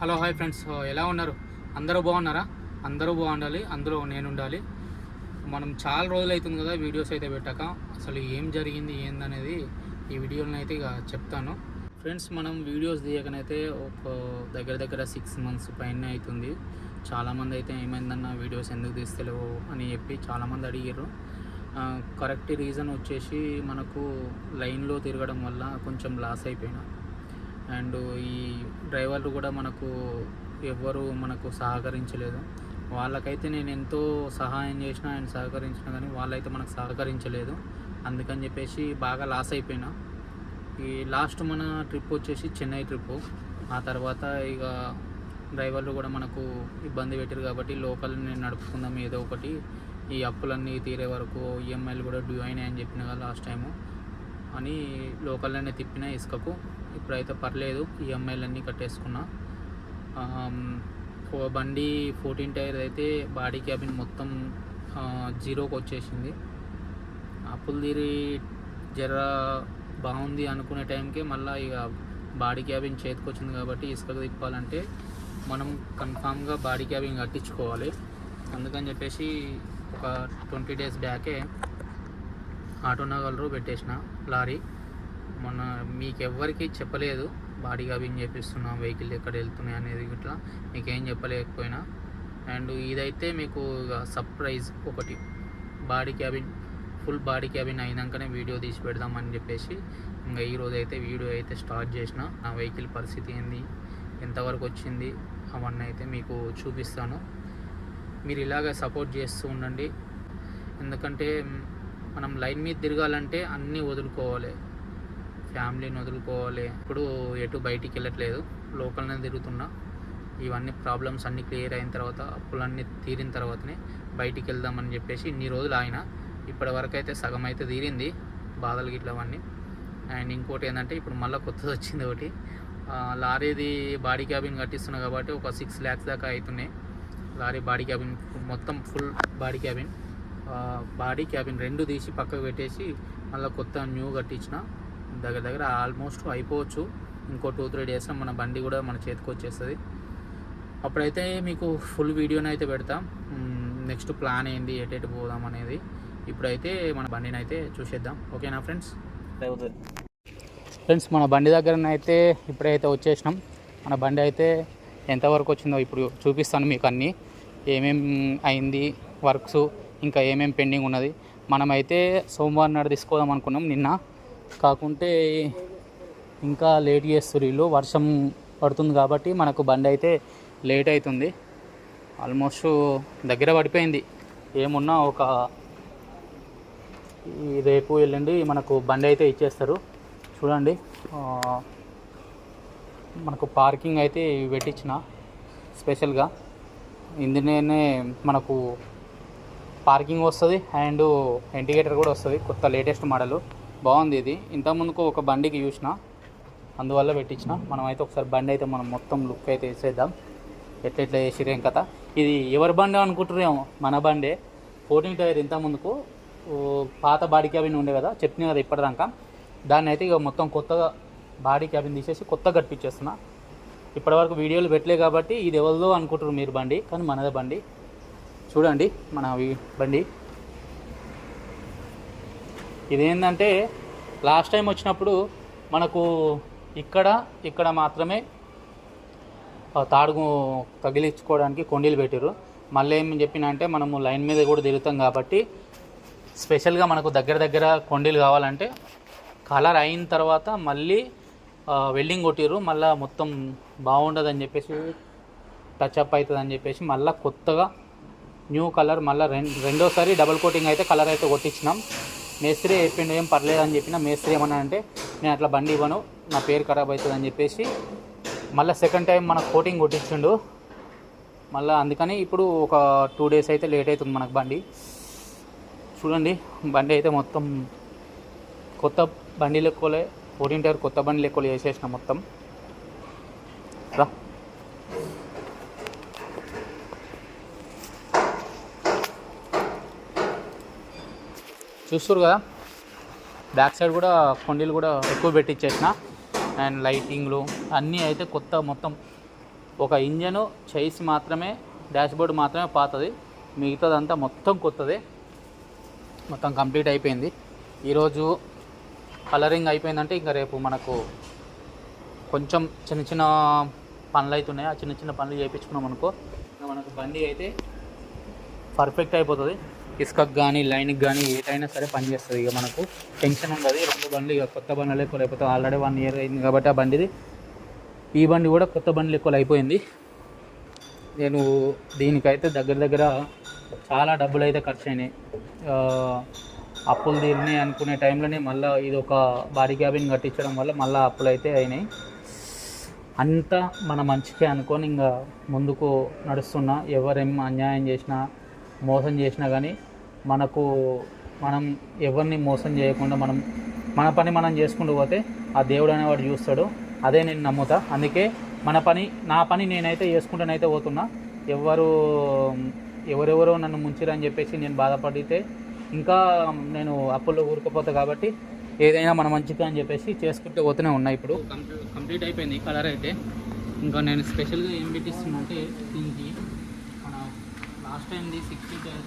Hello hi friends. ఎలా ఉన్నారు? అందరూ బాగున్నారా? అందరూ బాగుండాలి అందరూ నేను ఉండాలి మనం చాలా రోజులు అవుతుంది కదా వీడియోస్ అయితే పెట్టాక. అసలు ఏం జరిగింది ఏందనేది ఈ వీడియోని అయితే ఇక చెప్తాను. ఫ్రెండ్స్ మనం వీడియోస్ తీయకనైతే ఒక దగ్గర దగ్గర సిక్స్ మంత్స్ పైన అవుతుంది. చాలామంది అయితే ఏమైందన్న వీడియోస్ ఎందుకు తీస్తలేవు అని చెప్పి చాలామంది అడిగారు కరెక్ట్ రీజన్ వచ్చేసి మనకు లైన్లో తిరగడం వల్ల కొంచెం లాస్ అయిపోయినా. అండ్ ఈ డ్రైవర్లు కూడా మనకు ఎవ్వరు మనకు సహకరించలేదు. వాళ్ళకైతే నేను ఎంతో సహాయం చేసినా ఆయన సహకరించినా కానీ వాళ్ళైతే మనకు సహకరించలేదు. అందుకని చెప్పేసి బాగా లాస్ అయిపోయినా. ఈ లాస్ట్ మన ట్రిప్ వచ్చేసి చెన్నై ట్రిప్. ఆ తర్వాత ఇక డ్రైవర్లు కూడా మనకు ఇబ్బంది పెట్టారు కాబట్టి లోకల్ నేను నడుపుకుందాం ఏదో ఒకటి. ఈ అప్పులన్నీ తీరే వరకు ఈఎంఐలు కూడా డ్యూ అయినాయి అని చెప్పిన లాస్ట్ టైము. అని లోకల్లోనే తిప్పిన ఇసుకకు. ఇప్పుడైతే పర్లేదు ఈఎంఐలన్నీ కట్టేసుకున్నా. బండి ఫోర్టీన్ టైర్ అయితే బాడీ క్యాబిన్ మొత్తం జీరోకి వచ్చేసింది. అప్పులు తీరి జర బాగుంది అనుకునే టైంకి మళ్ళీ ఇక బాడీ క్యాబిన్ చేతికి వచ్చింది కాబట్టి ఇసుకకు తిప్పాలంటే మనం కన్ఫామ్గా బాడీ క్యాబిన్ కట్టించుకోవాలి. అందుకని చెప్పేసి ఒక ట్వంటీ డేస్ బ్యాకే ఆటో నగలరు పెట్టేసిన లారీ. మొన్న మీకెవ్వరికి చెప్పలేదు బాడీ క్యాబిన్ చేపిస్తున్నా వెహికల్ ఎక్కడ వెళ్తున్నాయి అనేది ఇట్లా మీకేం చెప్పలేకపోయినా. అండ్ ఇదైతే మీకు సర్ప్రైజ్ ఒకటి. Body cabin full body cabin అయినాకనే video తీసి పెడదామని చెప్పేసి ఇంకా ఈరోజు అయితే వీడియో అయితే స్టార్ట్ చేసిన. నా వెహికల్ పరిస్థితి ఏంది ఎంతవరకు వచ్చింది అవన్నీ అయితే మీకు చూపిస్తాను. మీరు ఇలాగ సపోర్ట్ చేస్తూ ఉండండి. ఎందుకంటే మనం లైన్ మీద తిరగాలంటే అన్నీ వదులుకోవాలి. ఫ్యామిలీని వదులుకోవాలి. ఇప్పుడు ఎటు బయటికి వెళ్ళట్లేదు. లోకల్నే తిరుగుతున్నా. ఇవన్నీ ప్రాబ్లమ్స్ అన్నీ క్లియర్ అయిన తర్వాత అప్పులన్నీ తీరిన తర్వాతనే బయటికి వెళ్దామని చెప్పేసి ఇన్ని రోజులు ఆయన ఇప్పటి వరకు అయితే సగం అయితే తీరింది బాధలు గిట్లవన్నీ అండ్ ఇంకోటి ఏంటంటే ఇప్పుడు మళ్ళీ కొత్తది వచ్చింది ఒకటి. లారీది బాడీ క్యాబిన్ కట్టిస్తున్నా కాబట్టి ఒక సిక్స్ ల్యాక్స్ దాకా అవుతున్నాయి లారీ బాడీ క్యాబిన్ మొత్తం full body cabin. Body cabin రెండు తీసి పక్కకు పెట్టేసి మళ్ళీ కొత్త న్యూ కట్టించిన. దగ్గర దగ్గర ఆల్మోస్ట్ అయిపోవచ్చు. ఇంకో టూ త్రీ డేస్లో మన బండి కూడా మన చేతికి వచ్చేస్తుంది. అప్పుడైతే మీకు ఫుల్ వీడియోని అయితే పెడతాం. నెక్స్ట్ ప్లాన్ ఏంది ఎటెటు పోదాం అనేది. ఇప్పుడైతే మన బండిని అయితే చూసేద్దాం. ఓకేనా ఫ్రెండ్స్ ఫ్రెండ్స్ మన బండి దగ్గర అయితే ఇప్పుడైతే వచ్చేసినాం. మన బండి అయితే ఎంతవరకు వచ్చిందో ఇప్పుడు చూపిస్తాను మీకు అన్నీ. ఏమేం అయింది వర్క్స్ ఇంకా ఏమేం పెండింగ్ ఉన్నది. మనమైతే సోమవారం నాడు తీసుకోదాం అనుకున్నాం నిన్న. కాకుంటే ఇంకా లేట్ చేస్తారు వీళ్ళు వర్షం పడుతుంది కాబట్టి మనకు బండి అయితే లేట్ అవుతుంది. ఆల్మోస్ట్ దగ్గర పడిపోయింది. ఏమున్నా ఒక రేపు వెళ్ళండి మనకు బండి అయితే ఇచ్చేస్తారు. చూడండి. మనకు పార్కింగ్ అయితే పెట్టించిన స్పెషల్గా. ఇందులోనే మనకు పార్కింగ్ వస్తుంది అండ్ ఇండికేటర్ కూడా వస్తుంది. కొత్త లేటెస్ట్ మోడలు. బాగుంది ఇది. ఇంతకుముందుకు ఒక బండికి చూసిన అందువల్ల పెట్టించిన. మనం అయితే ఒకసారి బండి అయితే మనం మొత్తం లుక్ అయితే వేసేద్దాం. ఎట్లా ఎట్లా చేసిరేం కథ. ఇది ఎవరి బండి అనుకుంటున్నారేమో మన బండే. ఫోర్టీన్ టైర్ ఇంత ముందుకు పాత బాడీ క్యాబిన్ ఉండే కదా చెప్పిన కదా ఇప్పటిదాకా. దాన్ని అయితే ఇక మొత్తం కొత్తగా బాడీ క్యాబిన్ తీసేసి కొత్తగా కట్టించేస్తున్నా ఇప్పటివరకు వీడియోలు పెట్టలే కాబట్టి ఇది ఎవరిదో అనుకుంటారు మీరు బండి కానీ మనదే బండి. చూడండి మన బండి. ఇదేంటంటే లాస్ట్ టైం వచ్చినప్పుడు మనకు ఇక్కడ ఇక్కడ మాత్రమే తాడుగు తగిలించుకోవడానికి కొండీలు పెట్టారు మళ్ళీ ఏం చెప్పిన అంటే మనము లైన్ మీద కూడా తిరుగుతాం కాబట్టి స్పెషల్గా మనకు దగ్గర దగ్గర కొండీలు కావాలంటే కలర్ అయిన తర్వాత మళ్ళీ వెల్డింగ్ కొట్టిర్రు. మళ్ళీ మొత్తం బాగుండదని చెప్పేసి టచ్ అప్ అవుతుంది అని చెప్పేసి మళ్ళీ కొత్తగా న్యూ కలర్ మళ్ళీ రెండోసారి డబుల్ కోటింగ్ అయితే కలర్ అయితే కొట్టించినాం. మేస్త్రి చెప్పిండు ఏం పర్లేదు అని చెప్పిన మేస్త్రి ఏమన్నా అంటే నేను అట్లా బండి ఇవ్వను నా పేరు ఖరాబ్ అవుతుంది అని చెప్పేసి మళ్ళీ సెకండ్ టైం మనకు కోటింగ్ కొట్టించిండు. మళ్ళీ అందుకని ఇప్పుడు ఒక టూ డేస్ అయితే లేట్ అవుతుంది మనకు బండి. చూడండి బండి అయితే మొత్తం కొత్త బండి లెక్కలే ఫోర్టీన్ టైర్ కొత్త బండి లెక్కలు వేసేసిన మొత్తం. రా. చూస్తారు కదా? బ్యాక్ సైడ్ కూడా కొండీలు కూడా ఎక్కువ పెట్టించేసిన అండ్ లైటింగ్లు అన్నీ అయితే కొత్త మొత్తం. ఒక ఇంజను చైస్ మాత్రమే డాష్బోర్డ్ మాత్రమే పాతది. మిగతాదంతా మొత్తం కొత్తదే. మొత్తం కంప్లీట్ అయిపోయింది. ఈరోజు కలరింగ్ అయిపోయిందంటే ఇంకా రేపు మనకు కొంచెం చిన్న చిన్న పనులు అవుతున్నాయి ఆ చిన్న చిన్న పనులు చేయించుకున్నాం అనుకో. మనకు బండి అయితే పర్ఫెక్ట్ అయిపోతుంది. ఇసుకకు కానీ లైన్కి కానీ ఏదైనా సరే పని చేస్తుంది. ఇక మనకు టెన్షన్ ఉండదు. రెండు బండ్లు ఇక కొత్త బండ్లు ఎక్కువ లేకపోతే ఆల్రెడీ వన్ ఇయర్ అయింది కాబట్టి ఆ బండిది. ఈ బండి కూడా కొత్త బండ్లు ఎక్కువ అయిపోయింది. నేను దీనికైతే దగ్గర దగ్గర చాలా డబ్బులు అయితే ఖర్చు అయినాయి అప్పులు తీరినాయి అనుకునే టైంలోనే మళ్ళీ ఇది ఒక భారీ క్యాబిన్ కట్టించడం వల్ల మళ్ళీ అప్పులు అయితే అయినాయి. అంతా మన మంచికే అనుకొని ఇంకా ముందుకు నడుస్తున్నా. ఎవరేం అన్యాయం చేసినా మోసం చేసినా కానీ మనకు మనం ఎవరిని మోసం చేయకుండా మనం మన పని మనం చేసుకుంటూ పోతే ఆ దేవుడు అనేవాడు చూస్తాడు. అదే నేను నమ్ముతా. అందుకే మన పని నా పని నేనైతే చేసుకుంటానైతే పోతున్నా. ఎవరు ఎవరెవరో నన్ను ముంచిరని చెప్పేసి నేను బాధపడితే ఇంకా నేను అప్పుల్లో ఊరుకుపోతా కాబట్టి ఏదైనా మన మంచిగా అని చెప్పేసి చేసుకుంటూ పోతూనే ఉన్నా ఇప్పుడు. కంప్లీట్ అయిపోయింది కలర్ అయితే. ఇంకా నేను స్పెషల్గా ఏం పెట్టిస్తున్నా అంటే దీనికి మన last time sixty feet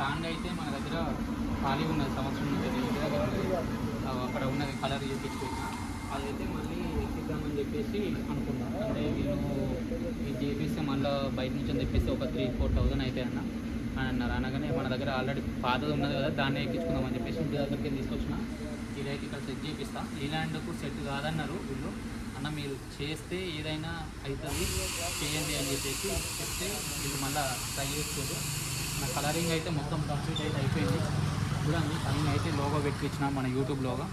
stand అయితే మన దగ్గర ఖాళీ ఉన్నది సంవత్సరం నుంచి ఇంటి దగ్గర అక్కడ ఉన్నది కలర్ చేయించుకుంటున్నా అదైతే మళ్ళీ ఎక్కిద్దామని చెప్పేసి అనుకున్నాను అంటే నేను ఇది చేపిస్తే మళ్ళీ బయట నుంచి తెప్పిస్తే ఒక త్రీ ఫోర్ థౌజండ్ అయితే అన్న. అని అన్నారు అనగానే మన దగ్గర ఆల్రెడీ పాతది ఉన్నది కదా దాన్ని ఎక్కించుకుందామని చెప్పేసి ఇంటి దగ్గరికి తీసుకొచ్చిన. ఇదైతే ఇక్కడ సెట్ చేపిస్తా. ఇలాండ్కు సెట్ కాదన్నారు వీళ్ళు. అన్న మీరు చేస్తే ఏదైనా అవుతుంది చేయండి అని చెప్పేసి చెప్తే వీళ్ళు మళ్ళీ ట్రై చేసుకోరు నా కలరింగ్ అయితే మొత్తం కంప్లీట్ అయితే అయిపోయింది. చూడండి పైన అయితే లోగో పెట్టించిన మన యూట్యూబ్లోగో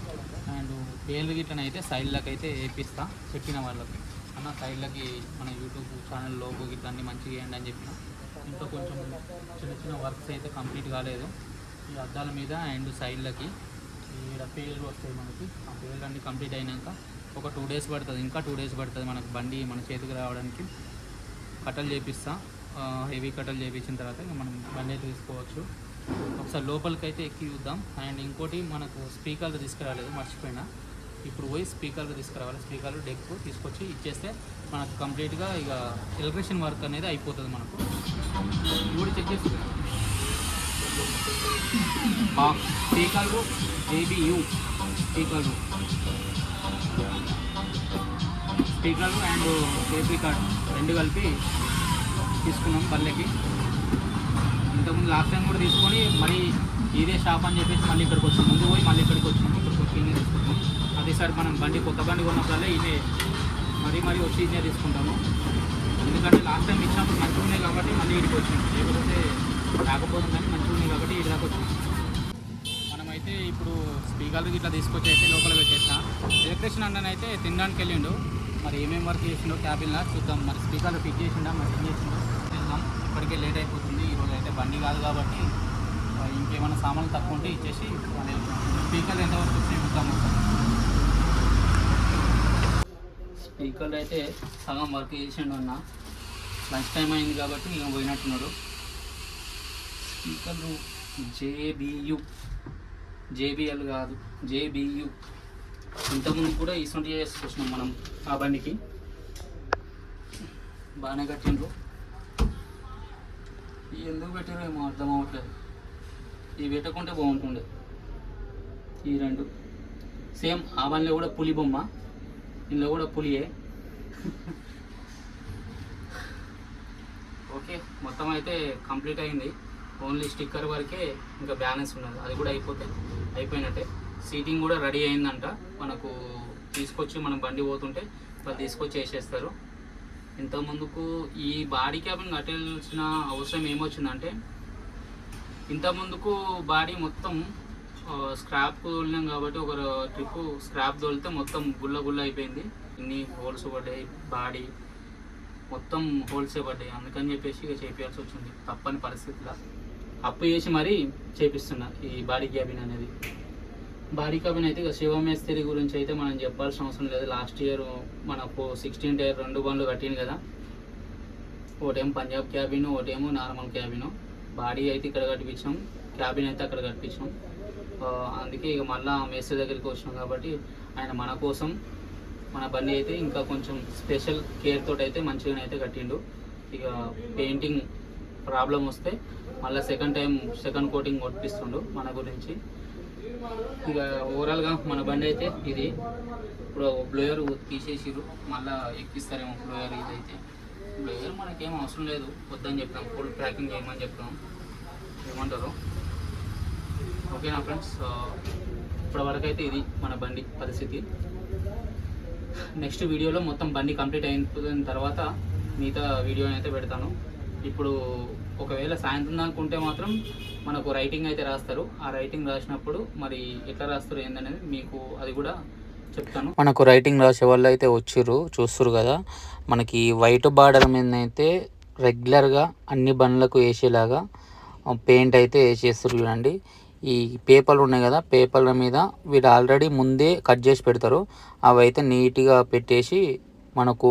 అండ్ పేర్లు గిట్లని అయితే సైడ్లకు అయితే వేపిస్తా చెప్పిన వాళ్ళకి. అన్న సైడ్లకి మన యూట్యూబ్ ఛానల్ లోగో గిట్ల అన్నీ మంచిగా వేయండి అని చెప్పిన. ఇంకా కొంచెం చిన్న చిన్న వర్క్స్ అయితే కంప్లీట్ కాలేదు. ఈ అద్దాల మీద అండ్ సైడ్లకి ఇక్కడ పేర్లు వస్తాయి మనకి. ఆ పేర్లు అన్నీ కంప్లీట్ అయినాక ఒక టూ డేస్ పడుతుంది. ఇంకా టూ డేస్ పడుతుంది మనకు బండి మన చేతికి రావడానికి. కట్టలు చేపిస్తాను హెవీ కట్టలు చేపించిన తర్వాత ఇంకా మనం బండి అయితే తీసుకోవచ్చు. ఒకసారి లోపలికి అయితే ఎక్కి చూద్దాం. అండ్ ఇంకోటి మనకు స్పీకర్లు తీసుకురాలేదు మర్చిపోయినా. ఇప్పుడు పోయి స్పీకర్లు తీసుకురావాలి. స్పీకర్లు డెక్ తీసుకొచ్చి ఇచ్చేస్తే మనకు కంప్లీట్గా ఇక ఎలక్ట్రిషియన్ వర్క్ అనేది అయిపోతుంది మనకు. ఇప్పుడు కూడా చెక్ చేస్తుంది స్పీకర్లు జేబియు. స్పీకర్లు స్పీకర్లు అండ్ టేప్ రికార్డ్ రెండు కలిపి తీసుకున్నాం పల్లెకి. ఇంతకుముందు లాస్ట్ టైం కూడా తీసుకొని మళ్ళీ ఇదే షాప్ అని చెప్పేసి మళ్ళీ ఇక్కడికి వచ్చాం. ముందు పోయి మళ్ళీ ఇక్కడికి వచ్చినాం ఇక్కడికి వచ్చి ఇన్నే తీసుకుంటాం అదేసారి మనం బండి కొత్త బండి కొన్నప్పుడల్లా ఇదే మరీ మరీ వచ్చి ఇన్నే తీసుకుంటాము. ఎందుకంటే లాస్ట్ టైం ఇచ్చినప్పుడు మంచిగా ఉన్నాయి కాబట్టి మళ్ళీ ఇక్కడికి వచ్చినాం. లేకపోతే రాకపోతుంది కానీ మంచిగా ఉన్నాయి కాబట్టి ఇటు దాకా వచ్చినాం. మనమైతే ఇప్పుడు స్పీకర్లు ఇట్లా తీసుకొచ్చి అయితే లోపల పెట్టేసిన ఎలక్ట్రిషన్ అన్ననైతే తినడానికి వెళ్ళిండు. మరి ఏమేమి వర్క్ చేసిండో క్యాబిన్లో చూద్దాం. మరి స్పీకర్లు ఫిట్ చేసిండా? మరి ఏం చేసిండో? ఇప్పటికే లేట్ అయిపోతుంది. ఈరోజు అయితే బండి కాదు కాబట్టి ఇంకేమైనా సామాన్లు తక్కువ ఉంటే ఇచ్చేసి స్పీకర్ స్పీకర్లు ఎంతవరకు వచ్చినాయి చూద్దాం స్పీకర్లు అయితే సగం వర్క్ చేసిండు అన్న. లంచ్ టైం అయింది కాబట్టి ఇక పోయినట్టున్నాడు. స్పీకర్లు జేబియు. జేబిఎల్ కాదు జేబియు. ఇంతకుముందు కూడా ఇసొంటి చేసుకొచ్చినాం మనం ఆ బండికి. బాగానే కట్టిండ్రు. ఎందుకు పెట్టారో ఏమో అర్థం అవ్వట్లేదు. ఇవి పెట్టకుంటే బాగుంటుండే. ఈ రెండు. సేమ్ ఆ కూడా పులి బొమ్మ ఇందులో కూడా పులియే. ఓకే మొత్తం అయితే కంప్లీట్ అయింది. ఓన్లీ స్టిక్కర్ వరకే ఇంకా బ్యాలెన్స్ ఉన్నది. అది కూడా అయిపోతే అయిపోయినట్టే. సీటింగ్ కూడా రెడీ అయిందంట. మనకు తీసుకొచ్చి మనం బండి పోతుంటే వాళ్ళు తీసుకొచ్చి వేసేస్తారు. ఇంత ముందుకు ఈ బాడీ క్యాబిన్ కట్టాల్సిన అవసరం ఏమొచ్చిందంటే ఇంత ముందుకు బాడీ మొత్తం స్క్రాప్ తోలినాం కాబట్టి ఒక ట్రిప్ స్క్రాప్ తోలితే మొత్తం గుల్ల గుల్ల అయిపోయింది. ఇన్ని హోల్స్ పడ్డాయి బాడీ మొత్తం హోల్సే పడ్డాయి. అందుకని చెప్పేసి ఇక చేపించాల్సి వచ్చింది. తప్పని పరిస్థితిలో. అప్పు చేసి మరీ చేపిస్తున్నా ఈ బాడీ క్యాబిన్ అనేది. బాడీ క్యాబిన్ అయితే ఇక శివమేస్త్రి గురించి అయితే మనం చెప్పాల్సిన అవసరం లేదు. లాస్ట్ ఇయర్ మనకు సిక్స్టీన్ టైర్ రెండు బండ్లు కట్టింది కదా. ఒకటేమో పంజాబ్ క్యాబిన్ ఒకటేమో నార్మల్ క్యాబిన్. బాడీ అయితే ఇక్కడ కట్టించాం. క్యాబిన్ అయితే అక్కడ కట్టించాం. అందుకే ఇక మళ్ళీ మేస్త్రి దగ్గరికి వచ్చినాం కాబట్టి ఆయన మన కోసం మన బండి అయితే ఇంకా కొంచెం స్పెషల్ కేర్ తోటి అయితే మంచిగానే అయితే కట్టిండు. ఇక పెయింటింగ్ ప్రాబ్లం వస్తే మళ్ళీ సెకండ్ టైం సెకండ్ కోటింగ్ కొట్టిస్తుండు మన గురించి. ఇక ఓవరాల్గా మన బండి అయితే ఇది. ఇప్పుడు బ్లోయర్ తీసేసిరు మళ్ళీ ఎక్కిస్తారేమో బ్లోయర్ ఇదైతే. బ్లోయర్ మనకేం అవసరం లేదు. వద్దని చెప్పాం ఫుల్ ప్యాకింగ్ చేయమని చెప్పాం ఏమంటారు? ఓకేనా ఫ్రెండ్స్ ఇప్పటివరకు అయితే ఇది మన బండి పరిస్థితి. నెక్స్ట్ వీడియోలో మొత్తం బండి కంప్లీట్ అయిన తర్వాత మిగతా వీడియో అయితే పెడతాను. ఇప్పుడు ఒకవేళ సాయంత్రం దాకా ఉంటే మాత్రం మనకు రైటింగ్ అయితే రాస్తారు. ఆ రైటింగ్ రాసినప్పుడు మరి ఎట్లా రాస్తారు ఏందనేది మీకు అది కూడా చెప్తాను. మనకు రైటింగ్ రాసే వాళ్ళు అయితే వచ్చిర్రు చూస్తురు కదా. మనకి వైట్ బార్డర్ మీద అయితే రెగ్యులర్గా అన్ని బండ్లకు వేసేలాగా పెయింట్ అయితే వేసేస్తారు చూడండి. ఈ పేపర్లు ఉన్నాయి కదా పేపర్ల మీద వీడు ఆల్రెడీ ముందే కట్ చేసి పెడతారు. అవి అయితే నీట్గా పెట్టేసి మనకు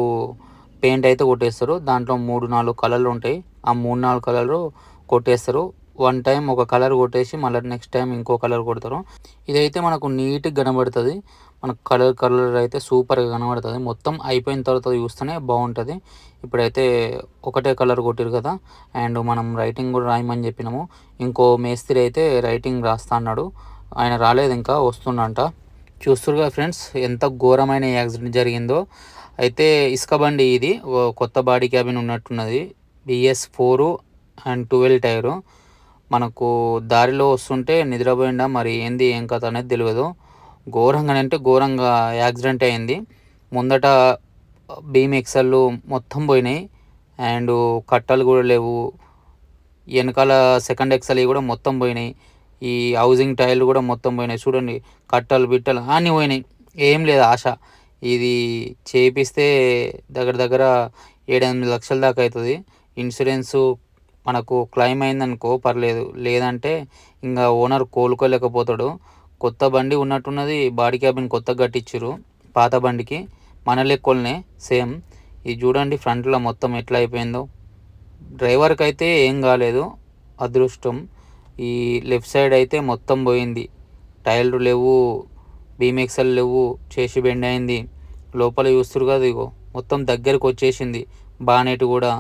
పెయింట్ అయితే కొట్టేస్తారు. దాంట్లో మూడు నాలుగు కలర్లు ఉంటాయి. ఆ మూడు నాలుగు కలర్లు కొట్టేస్తారు. వన్ టైం ఒక కలర్ కొట్టేసి మళ్ళీ నెక్స్ట్ టైం ఇంకో కలర్ కొడతారు. ఇదైతే మనకు నీట్గా కనబడుతుంది. మనకు కలర్ కలర్ అయితే సూపర్గా కనబడుతుంది. మొత్తం అయిపోయిన తర్వాత చూస్తేనే బాగుంటుంది. ఇప్పుడైతే ఒకటే కలర్ కొట్టారు కదా. అండ్ మనం రైటింగ్ కూడా రాయమని చెప్పినాము. ఇంకో మేస్త్రి అయితే రైటింగ్ రాస్తా అన్నాడు. ఆయన రాలేదు ఇంకా వస్తుండంట. చూస్తురుగా ఫ్రెండ్స్ ఎంత ఘోరమైన యాక్సిడెంట్ జరిగిందో. అయితే ఇసుక బండి ఇది ఓ కొత్త body cabin ఉన్నట్టున్నది. BS four and twelve tyre. మనకు దారిలో వస్తుంటే నిద్రపోయిందా మరి ఏంది ఏం కథ అనేది తెలియదు ఘోరంగా అంటే ఘోరంగా యాక్సిడెంట్ అయింది. ముందట బీమ్ ఎక్సెల్ మొత్తం పోయినాయి. అండ్ కట్టలు కూడా లేవు. వెనకాల సెకండ్ ఎక్సెల్ కూడా మొత్తం పోయినాయి. ఈ హౌసింగ్ టైర్లు కూడా మొత్తం పోయినాయి. చూడండి కట్టలు బిట్టలు అన్నీ పోయినాయి. ఏం లేదు ఆశ. ఇది చేపిస్తే దగ్గర దగ్గర ఏడెనిమిది లక్షల దాకా అవుతుంది. ఇన్సూరెన్సు మనకు క్లైమ్ అయిందనుకో పర్లేదు. లేదంటే ఇంకా ఓనర్ కోలుకోలేకపోతాడు. కొత్త బండి ఉన్నట్టున్నది బాడీ క్యాబిన్ కొత్తగా కట్టించారు పాత బండికి. మన లెక్కలనే సేమ్. ఇది చూడండి ఫ్రంట్లో మొత్తం ఎట్లా అయిపోయిందో. డ్రైవర్కి అయితే ఏం కాలేదు. అదృష్టం. ఈ లెఫ్ట్ సైడ్ అయితే మొత్తం పోయింది. టైర్లు లేవు బీమెక్సల్ లేవు చేసి బెండ్ అయింది. లోపల చూస్తారు కదా ఇగో మొత్తం దగ్గరకు వచ్చేసింది బానెట్ కూడా.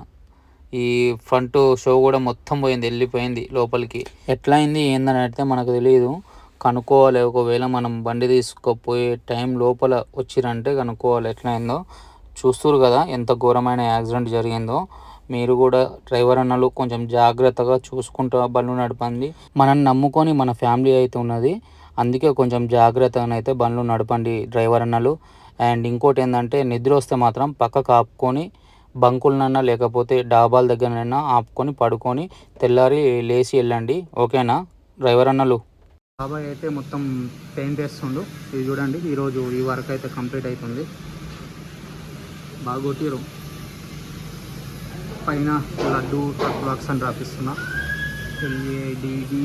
ఈ ఫ్రంట్ షో కూడా మొత్తం పోయింది వెళ్ళిపోయింది లోపలికి. ఎట్లా అయింది ఏందని అయితే మనకు తెలియదు కనుక్కోవాలి ఒకవేళ మనం బండి తీసుకుపోయే టైం లోపల వచ్చిరంటే కనుక్కోవాలి ఎట్లా అయిందో చూస్తురు కదా ఎంత ఘోరమైన యాక్సిడెంట్ జరిగిందో. మీరు కూడా డ్రైవర్ అన్నలు కొంచెం జాగ్రత్తగా చూసుకుంటూ బండ్లు నడపండి. మనల్ని నమ్ముకొని మన ఫ్యామిలీ అయితే ఉన్నది. అందుకే కొంచెం జాగ్రత్తగా అయితే బండ్లు నడపండి డ్రైవర్ అన్నలు. అండ్ ఇంకోటి ఏంటంటే నిద్ర వస్తే మాత్రం పక్క ఆపుకొని బంకులనైనా లేకపోతే డాబాల దగ్గరనైనా ఆపుకొని పడుకొని తెల్లారి లేచి వెళ్ళండి. ఓకేనా? డ్రైవర్ అన్నలు. బాబాయ్ అయితే మొత్తం పెయింట్ వేస్తుండు. ఇది చూడండి ఈరోజు ఈ వర్క్ అయితే కంప్లీట్ అవుతుంది. బాగా కొట్టిరు పైన లడ్డు ట్రక్ బాక్స్ అని రాపిస్తున్నా. డిడి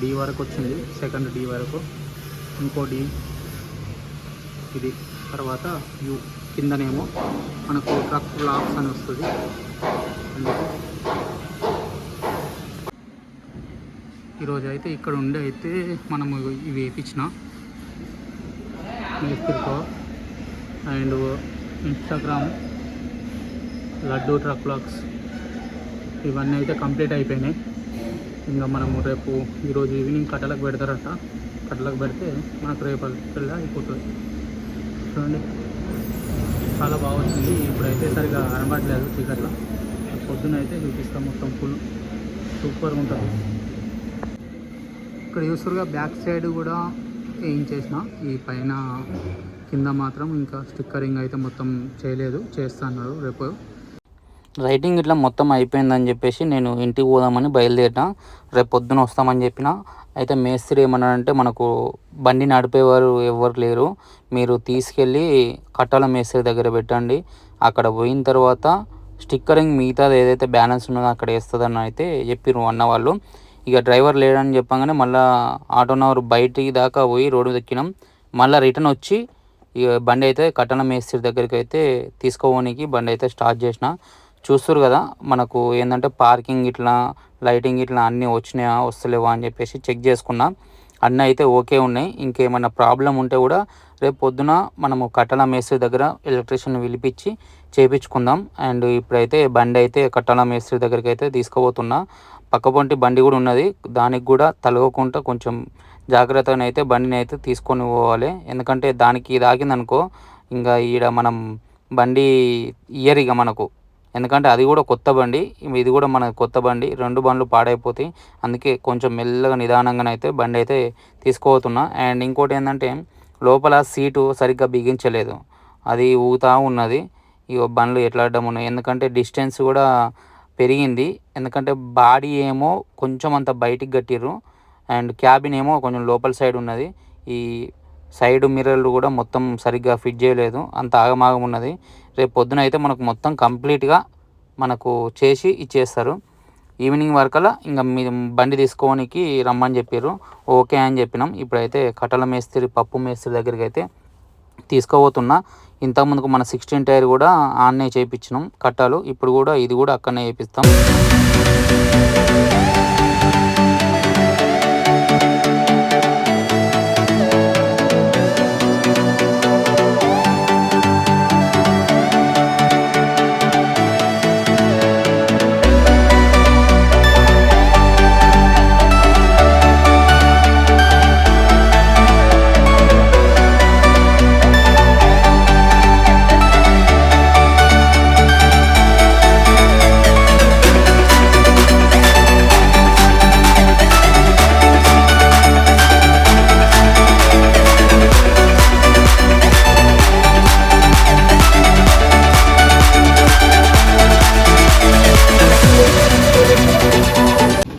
డి వరకు వచ్చింది సెకండ్ డి వరకు. ఇంకో డి. ఇది తర్వాత యూ. కిందనేమో మనకు ట్రక్ లాక్స్ అని వస్తుంది. ఈరోజు అయితే ఇక్కడ ఉండి అయితే మనము ఇవి వేయించిన మేస్త్రితో and Instagram Laddu truck vlogs ఇవన్నీ అయితే కంప్లీట్ అయిపోయినాయి. ఇంకా మనము రేపు ఈరోజు ఈవినింగ్ కట్టలకు పెడతారట. కట్టలకు పెడితే మనకు రేపు అయిపోతుంది. చూడండి. చాలా బాగా వచ్చింది. ఇప్పుడైతే సరిగా అనబడలేదు చీకట్లో. పొద్దున అయితే చూపిస్తాం మొత్తం ఫుల్ సూపర్గా ఉంటుంది. ఇక్కడ చూస్తురుగా బ్యాక్ సైడ్ కూడా ఏం చేసిన. ఈ పైన కింద మాత్రం ఇంకా స్టిక్కరింగ్ అయితే మొత్తం చేయలేదు. చేస్తా రేపు. రైటింగ్ ఇట్లా మొత్తం అయిపోయిందని చెప్పేసి నేను ఇంటికి పోదామని బయలుదేరిన. రేపు పొద్దున వస్తామని చెప్పిన. అయితే మేస్త్రి ఏమన్నాడంటే మనకు బండి నడిపేవారు ఎవరు లేరు. మీరు తీసుకెళ్ళి కట్టాల మేస్త్రి దగ్గర పెట్టండి. అక్కడ పోయిన తర్వాత స్టిక్కరింగ్ మిగతాది ఏదైతే బ్యాలెన్స్ ఉన్నదో అక్కడ వేస్తుందని అయితే చెప్పిర్రు అన్న వాళ్ళు ఇక డ్రైవర్ లేడని చెప్పగానే మళ్ళీ ఆటో నవర్ బయటికి దాకా పోయి రోడ్డు దక్కినాం మళ్ళీ రిటర్న్ వచ్చి ఇక బండి అయితే కట్టణ మేస్త్రి దగ్గరికి అయితే తీసుకోవడానికి బండి అయితే స్టార్ట్ చేసిన. చూస్తారు కదా మనకు ఏంటంటే పార్కింగ్ ఇట్లా లైటింగ్ ఇట్లా అన్నీ వచ్చినాయా వస్తలేవా అని చెప్పేసి చెక్ చేసుకున్నా. అన్నీ అయితే ఓకే ఉన్నాయి. ఇంకేమైనా ప్రాబ్లం ఉంటే కూడా రేపు పొద్దున మనము కట్టల మేస్త్రి దగ్గర ఎలక్ట్రీషియన్ పిలిపించి చేపించుకుందాం. అండ్ ఇప్పుడైతే బండి అయితే కట్టల మేస్త్రి దగ్గరికి అయితే తీసుకుపోతున్నా. పక్కపొంటి బండి కూడా ఉన్నది. దానికి కూడా తలగకుండా కొంచెం జాగ్రత్తగా అయితే బండిని అయితే తీసుకొని పోవాలి. ఎందుకంటే దానికి దాకిందనుకో ఇంకా ఈడ మనం బండి ఇయర్ ఇక మనకు. ఎందుకంటే అది కూడా కొత్త బండి ఇది కూడా మన కొత్త బండి రెండు బండ్లు పాడైపోతాయి. అందుకే కొంచెం మెల్లగా నిదానంగానైతే బండి అయితే తీసుకోబోతున్నా అండ్ ఇంకోటి ఏంటంటే లోపల సీటు సరిగ్గా బిగించలేదు. అది ఊగుతూ ఉన్నది. ఇక బండ్లు ఎట్లాడడం ఉన్నాయి? ఎందుకంటే డిస్టెన్స్ కూడా పెరిగింది. ఎందుకంటే బాడీ ఏమో కొంచెం అంత బయటికి కట్టిర్రు. అండ్ క్యాబిన్ ఏమో కొంచెం లోపల సైడ్ ఉన్నది. ఈ సైడ్ మిర్రర్లు కూడా మొత్తం సరిగ్గా ఫిట్ చేయలేదు. అంత ఆగమాగం ఉన్నది. రేపు పొద్దున అయితే మనకు మొత్తం కంప్లీట్గా మనకు చేసి ఇచ్చేస్తారు. ఈవినింగ్ వరకలా ఇంకా మీ బండి తీసుకోవడానికి రమ్మని చెప్పారు ఓకే అని చెప్పినాం. ఇప్పుడైతే కట్టల మేస్త్రి పప్పు మేస్త్రి దగ్గరికి అయితే తీసుకోబోతున్నా ఇంతకుముందుకు మన సిక్స్టీన్ టైర్ కూడా ఆన్నే చేయించినాం కట్టాలు. ఇప్పుడు కూడా ఇది కూడా అక్కడనే చేపిస్తాం.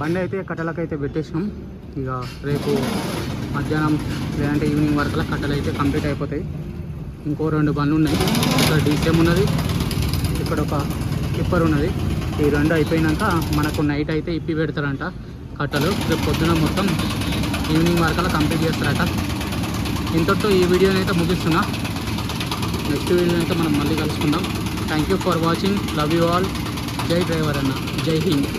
బండి అయితే కట్టలకు అయితే పెట్టేసినాం. ఇక రేపు మధ్యాహ్నం లేదంటే ఈవినింగ్ వరకు కట్టలు అయితే కంప్లీట్ అయిపోతాయి. ఇంకో రెండు బండ్లు ఉన్నాయి. ఇక్కడ డీసీఎం ఉన్నది ఇక్కడ ఒక టిప్పర్ ఉన్నది. ఈ రెండు అయిపోయినాక మనకు నైట్ అయితే ఇప్పి పెడతారంట కట్టలు. రేపు పొద్దున మొత్తం ఈవినింగ్ వరకు కంప్లీట్ చేస్తారట. ఇంతటితో ఈ వీడియోని అయితే ముగిస్తున్నా. నెక్స్ట్ వీడియో అయితే మనం మళ్ళీ కలుసుకుందాం. Thank you for watching love you all జై డ్రైవర్ అన్న. జై హింద్.